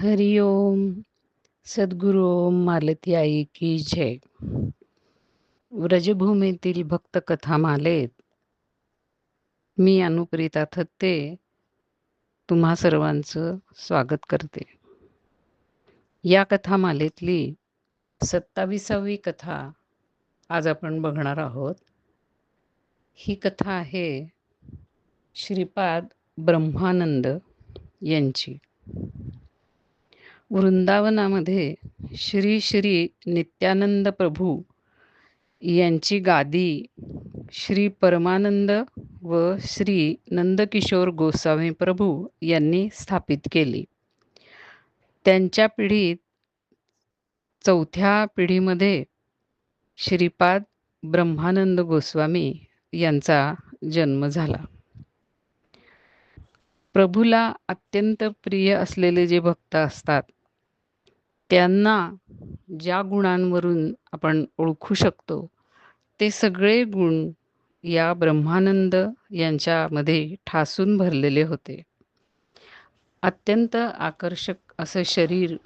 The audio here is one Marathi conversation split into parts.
हरि ओम सद्गुरु ओम मालती आई की जय. व्रजभूमीतील भक्त कथा मालेत. मी अनुप्रिता थत्ते तुम्हा सर्वांचं स्वागत करते. या कथामालेतली सत्ताविसावी कथा आज आपण बघणार आहोत. ही कथा आहे श्रीपाद ब्रह्मानंद यांची. वृंदावनामध्ये श्री श्री नित्यानंद प्रभू यांची गादी श्री परमानंद व श्री नंदकिशोर गोसावी प्रभू यांनी स्थापित केली. त्यांच्या पिढीत चौथ्या पिढीमध्ये श्रीपाद ब्रह्मानंद गोस्वामी यांचा जन्म झाला. प्रभूला अत्यंत प्रिय असलेले जे भक्त असतात त्यांना ज्या गुणांवरून आपण ओळखू शकतो ते सगळे गुण या ब्रह्मानंद यांच्यामध्ये ठासून भरलेले होते. अत्यंत आकर्षक असं शरीर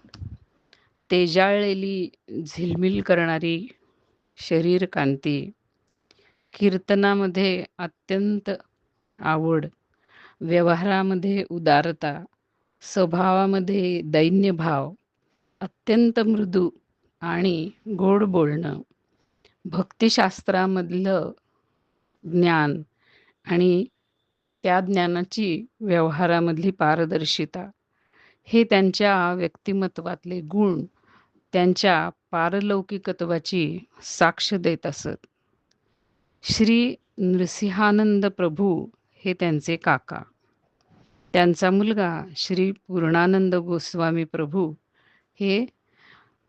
तेजाळलेली झिलमिल करणारी शरीर कांती कीर्तनामध्ये अत्यंत आवड व्यवहारामध्ये उदारता स्वभावामध्ये दैन्यभाव अत्यंत मृदू आणि गोड बोलणं भक्तिशास्त्रामधलं ज्ञान आणि त्या ज्ञानाची व्यवहारामधली पारदर्शिता हे त्यांच्या व्यक्तिमत्वातले गुण त्यांच्या पारलौकिकत्वाची साक्ष देत असत. श्री नृसिंहानंद प्रभू हे त्यांचे काका. त्यांचा मुलगा श्री पूर्णानंद गोस्वामी प्रभू हे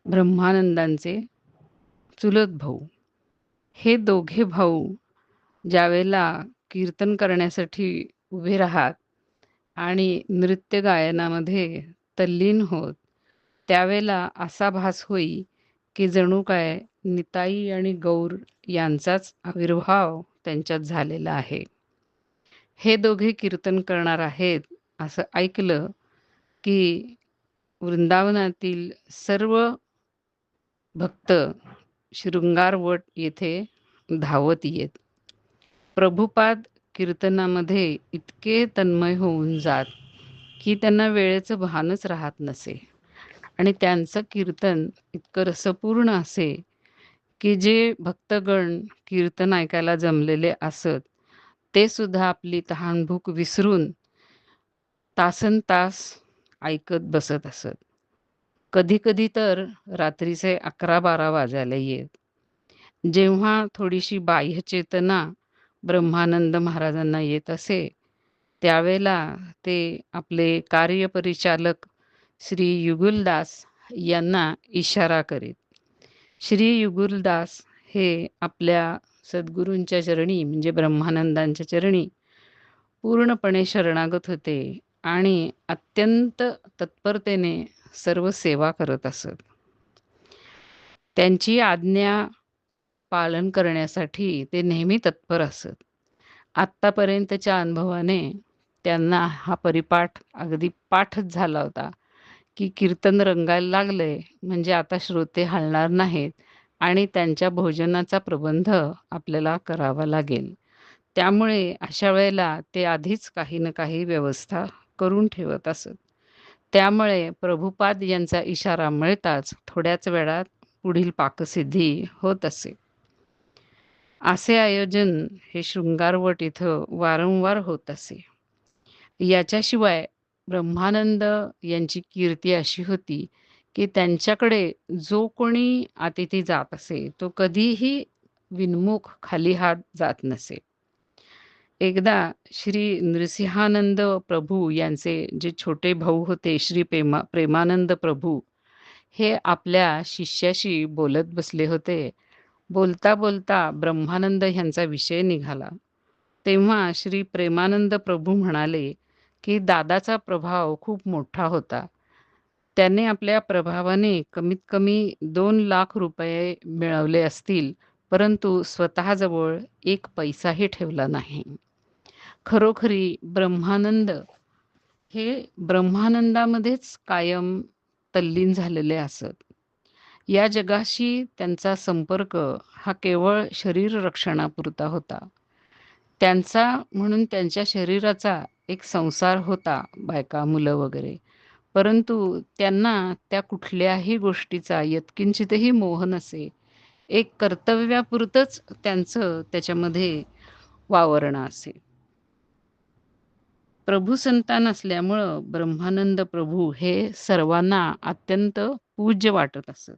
ब्रह्मानंदांचे चुलत भाऊ. हे दोघे भाऊ ज्यावेळेला कीर्तन करण्यासाठी उभे राहत आणि नृत्य गायनामध्ये तल्लीन होत त्यावेळेला असा भास होई की जणू काय निताई आणि गौर यांचाच आविर्भाव त्यांच्यात झालेला आहे. हे दोघे कीर्तन करणार आहेत असं ऐकलं की वृंदावनातील सर्व भक्त शृंगारवट येथे धावत येत. प्रभुपाद कीर्तनामध्ये इतके तन्मय होऊन जात की त्यांना वेळेचं भानच राहत नसे. आणि त्यांचं कीर्तन इतकं रसपूर्ण असे की जे भक्तगण कीर्तन ऐकायला जमलेले असत ते सुद्धा आपली तहानभूक विसरून तासन तास ऐकत बसत असत. कधी कधी तर रात्रीचे अकरा बारा वाजायला येत. जेव्हा थोडीशी बाह्य चेतना ब्रह्मानंद महाराजांना येत असे त्यावेळेला ते आपले कार्यपरिचालक श्री युगुलदास यांना इशारा करीत. श्री युगुलदास हे आपल्या सद्गुरूंच्या चरणी म्हणजे ब्रह्मानंदांच्या चरणी पूर्णपणे शरणागत होते. आणि अत्यंत तत्परतेने सर्व सेवा करत असत. त्यांची आज्ञा पालन करण्यासाठी ते नेहमी तत्पर असत. आत्तापर्यंतच्या अनुभवाने त्यांना हा परिपाठ अगदी पाठच झाला होता की कीर्तन रंगायला लागले म्हणजे आता श्रोते हलणार नाहीत आणि त्यांच्या भोजनाचा प्रबंध आपल्याला करावा लागेल. त्यामुळे अशा वेळेला ते आधीच काही ना काही व्यवस्था करून ठेवत असत. त्यामुळे प्रभुपाद यांचा इशारा मिळताच थोड्याच वेळात पुढील पाकसिद्धी होत असे. असे आयोजन हे शृंगारवट इथं वारंवार होत असे. याच्याशिवाय ब्रह्मानंद यांची कीर्ती अशी होती की त्यांच्याकडे जो कोणी अतिथी जात असे तो कधीही विनमुख खाली हात जात नसे. एकदा श्री नृसिंहानंद प्रभू यांचे जे छोटे भाऊ होते श्री प्रेमा प्रेमानंद प्रभू हे आपल्या शिष्याशी बोलत बसले होते. बोलता बोलता ब्रह्मानंद ह्यांचा विषय निघाला. तेव्हा श्री प्रेमानंद प्रभू म्हणाले की दादाचा प्रभाव खूप मोठा होता. त्याने आपल्या प्रभावाने कमीत कमी दोन लाख रुपये मिळवले असतील परंतु स्वतःजवळ एक पैसाही ठेवला नाही. खरोखरी ब्रह्मानंद हे ब्रह्मानंदामध्येच कायम तल्लीन झालेले असत. या जगाशी त्यांचा संपर्क हा केवळ शरीर रक्षणापुरता होता. त्यांचा म्हणून त्यांच्या शरीराचा एक संसार होता बायका मुलं वगैरे. परंतु त्यांना त्या कुठल्याही गोष्टीचा यत्किंचितही मोह नसे. एक कर्तव्यापुरतंच त्यांचं त्याच्यामध्ये वावरणं असे. प्रभू संतान असल्यामुळं ब्रह्मानंद प्रभू हे सर्वांना अत्यंत पूज्य वाटत असत.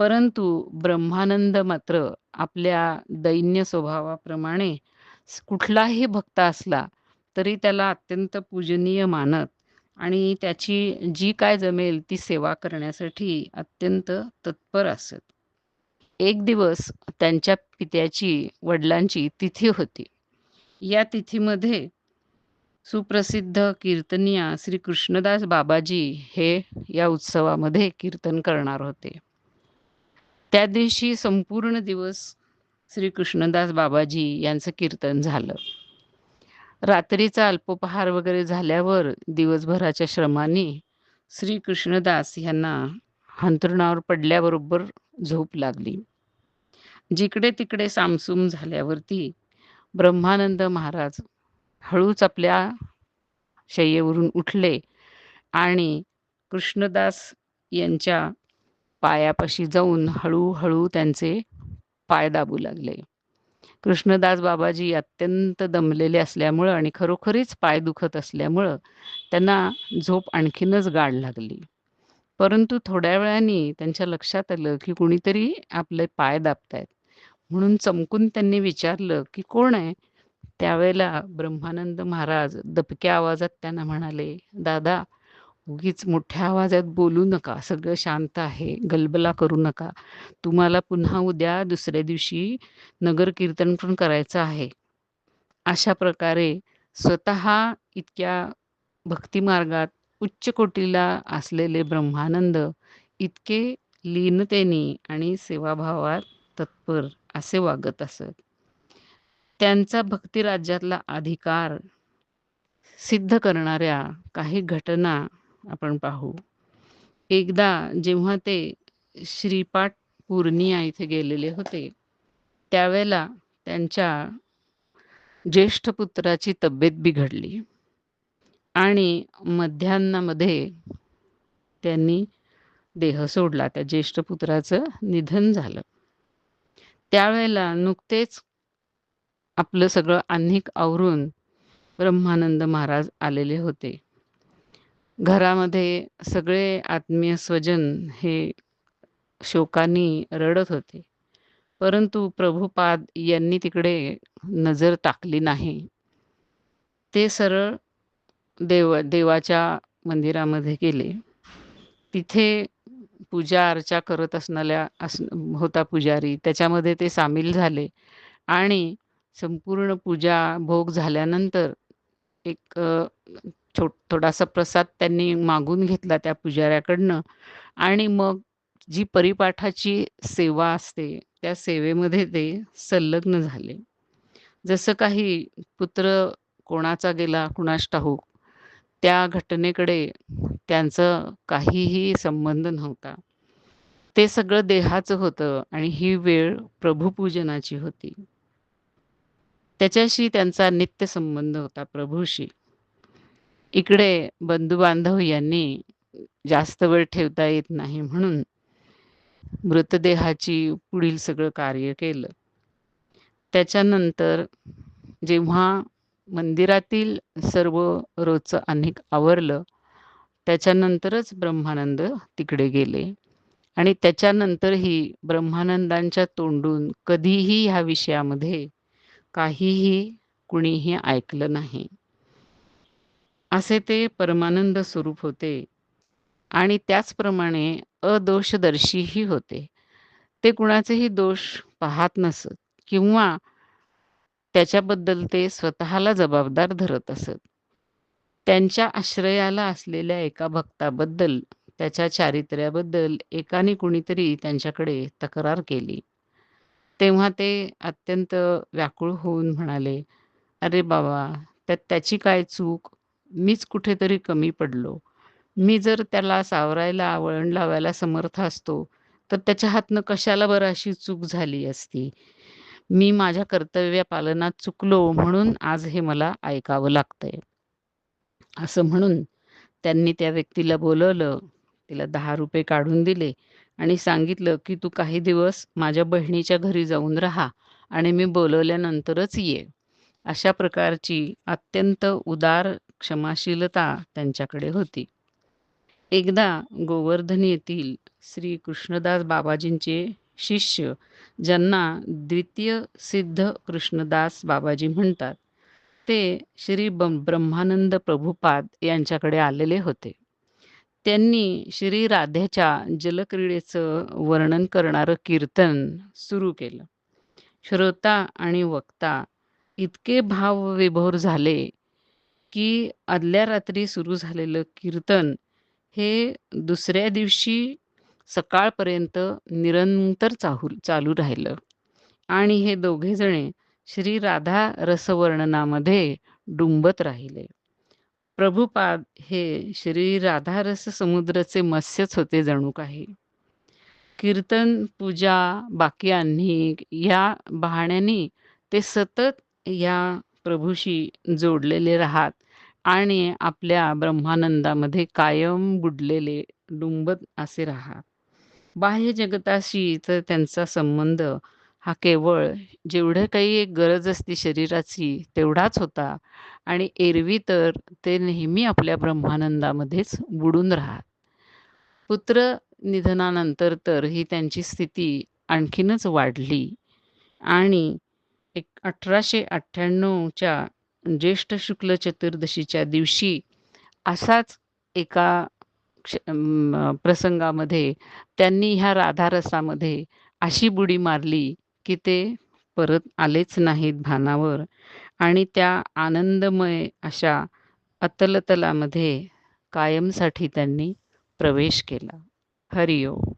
परंतु ब्रह्मानंद मात्र आपल्या दैन्य स्वभावाप्रमाणे कुठलाही भक्त असला तरी त्याला अत्यंत पूजनीय मानत आणि त्याची जी काय जमेल ती सेवा करण्यासाठी अत्यंत तत्पर असत. एक दिवस त्यांच्या पित्याची वडिलांची तिथी होती. या तिथीमध्ये सुप्रसिद्ध कीर्तनिया श्री कृष्णदास बाबाजी हे या उत्सवामध्ये कीर्तन करणार होते. त्या दिवशी संपूर्ण दिवस श्री कृष्णदास बाबाजी यांचं कीर्तन झालं. रात्रीचा अल्पोपहार वगैरे झाल्यावर दिवसभराच्या श्रमाने श्री कृष्णदास यांना हंतरुणावर पडल्याबरोबर झोप लागली. जिकडे तिकडे सामसूम झाल्यावरती ब्रह्मानंद महाराज हळूच आपल्या शय्येवरून उठले आणि कृष्णदास यांच्या पायापाशी जाऊन हळूहळू त्यांचे पाय दाबू लागले. कृष्णदास बाबाजी अत्यंत दमलेले असल्यामुळं आणि खरोखरीच पाय दुखत असल्यामुळं त्यांना झोप आणखीनच गाढ लागली. परंतु थोड्या वेळाने त्यांच्या लक्षात आलं की कुणीतरी आपले पाय दाबतायत. म्हणून चमकून त्यांनी विचारलं की कोण आहे? त्यावेळेला ब्रह्मानंद महाराज दबक्या आवाजात त्यांना म्हणाले दादा उगीच मोठ्या आवाजात बोलू नका. सगळं शांत आहे. गलबला करू नका. तुम्हाला पुन्हा उद्या दुसऱ्या दिवशी नगर कीर्तन पण करायचं आहे. अशा प्रकारे स्वतः इतक्या भक्तिमार्गात उच्च कोटीला असलेले ब्रह्मानंद इतके लीनतेने आणि सेवाभावात तत्पर असे वागत असत. त्यांचा भक्तिराज्यातला अधिकार सिद्ध करणाऱ्या काही घटना आपण पाहू. एकदा जेव्हा ते श्रीपाठ पूर्णिया इथे गेलेले होते त्यावेळेला त्यांच्या ज्येष्ठ पुत्राची तब्येत बिघडली आणि मध्यान्नामध्ये त्यांनी देह सोडला. त्या ज्येष्ठ पुत्राचं निधन झालं. त्यावेळेला नुकतेच आपलं सगळं अन्निक आवरून ब्रह्मानंद महाराज आलेले होते. घरामध्ये सगळे आत्मीय स्वजन हे शोकानी रडत होते. परंतु प्रभुपाद यांनी तिकडे नजर टाकली नाही. ते सरळ देव देवाच्या मंदिरामध्ये गेले. तिथे पूजा अर्चा करत असणाऱ्या अस होता पुजारी. त्याच्यामध्ये ते सामील झाले आणि संपूर्ण पूजा भोग झाल्यानंतर एक छो थोडासा प्रसाद त्यांनी मागून घेतला त्या पुजाऱ्याकडनं आणि मग जी परिपाठाची सेवा असते त्या सेवेमध्ये ते संलग्न झाले. जसं काही पुत्र कोणाचा गेला कुणास ठाऊक हो, त्या घटनेकडे त्यांचं काहीही संबंध नव्हता. ते सगळं देहाचं होतं आणि ही वेळ प्रभुपूजनाची होती. त्याच्याशी त्यांचा नित्य संबंध होता प्रभूशी. इकडे बंधुबांधव यांनी जास्त वेळ ठेवता येत नाही म्हणून मृतदेहाची पुढील सगळं कार्य केलं. त्याच्यानंतर जेव्हा मंदिरातील सर्व रोजचं अनेक आवरलं त्याच्यानंतरच ब्रह्मानंद तिकडे गेले. आणि त्याच्यानंतरही ब्रह्मानंदांच्या तोंडून कधीही ह्या विषयामध्ये काहीही कुणीही ऐकलं नाही. असे ते परमानंद स्वरूप होते. आणि त्याचप्रमाणे अदोषदर्शीही होते. ते कुणाचेही दोष पाहत नसत किंवा त्याच्याबद्दल ते स्वतःला जबाबदार धरत असत. त्यांच्या आश्रयाला असलेल्या एका भक्ताबद्दल त्याच्या चारित्र्याबद्दल एकाने कुणीतरी त्यांच्याकडे तक्रार केली. तेव्हा ते अत्यंत व्याकुळ होऊन म्हणाले अरे बाबा त्यात त्याची काय चूक मीच कुठेतरी कमी पडलो मी जर त्याला सावरायला, वळण लावायला समर्थ असतो, तर त्याच्या हातनं कशाला बरं अशी चूक झाली असती? मी माझ्या कर्तव्य पालनात चुकलो म्हणून आज हे मला ऐकावं लागतंय. असं म्हणून त्यांनी त्या व्यक्तीला बोलवलं तिला ₹10 काढून दिले आणि सांगितलं, की "तू काही दिवस माझ्या बहिणीच्या घरी जाऊन राहा आणि मी बोलवल्यानंतरच ये." अशा प्रकारची अत्यंत उदार क्षमाशीलता त्यांच्याकडे होती. एकदा गोवर्धन येथील श्री कृष्णदास बाबाजींचे शिष्य, ज्यांना द्वितीय सिद्ध कृष्णदास बाबाजी म्हणतात, ते श्री बम ब्रह्मानंद प्रभुपाद यांच्याकडे आलेले होते. त्यांनी श्री राधेच्या जलक्रीडेचं वर्णन करणारं कीर्तन सुरू केलं. श्रोता आणि वक्ता इतके भाव विभोर झाले, की आदल्या रात्री सुरू झालेलं कीर्तन हे दुसऱ्या दिवशी सकाळपर्यंत निरंतर चाहू चालू राहिलं आणि हे दोघेजणे श्री राधा रसवर्णनामध्ये डुंबत राहिले. प्रभुपाद हे श्री राधारस समुद्रचे समुद्राचे मत्स्यच होते जणू काही. कीर्तन, पूजा, बाकी आणि या बहाण्यानी ते सतत या प्रभूशी जोडलेले राहात आणि आपल्या ब्रह्मानंदामध्ये कायम बुडलेले, डुंबत असे राहत बाह्य जगताशी तर त्यांचा संबंध हा केवळ जेवढं काही एक गरज असते शरीराची तेवढाच होता. आणि एरवी तर ते नेहमी आपल्या ब्रह्मानंदामध्येच बुडून राहात. पुत्र निधनानंतर तर ही त्यांची स्थिती आणखीनच वाढली. आणि एक 1898च्या ज्येष्ठ शुक्ल चतुर्दशीच्या दिवशी असाच एका क्ष प्रसंगामध्ये त्यांनी ह्या राधारसामध्ये अशी बुडी मारली, की ते परत आलेच नाहीत भानावर आणि त्या आनंदमय अशा अतलतलामध्ये कायमसाठी त्यांनी प्रवेश केला. हरी ओम.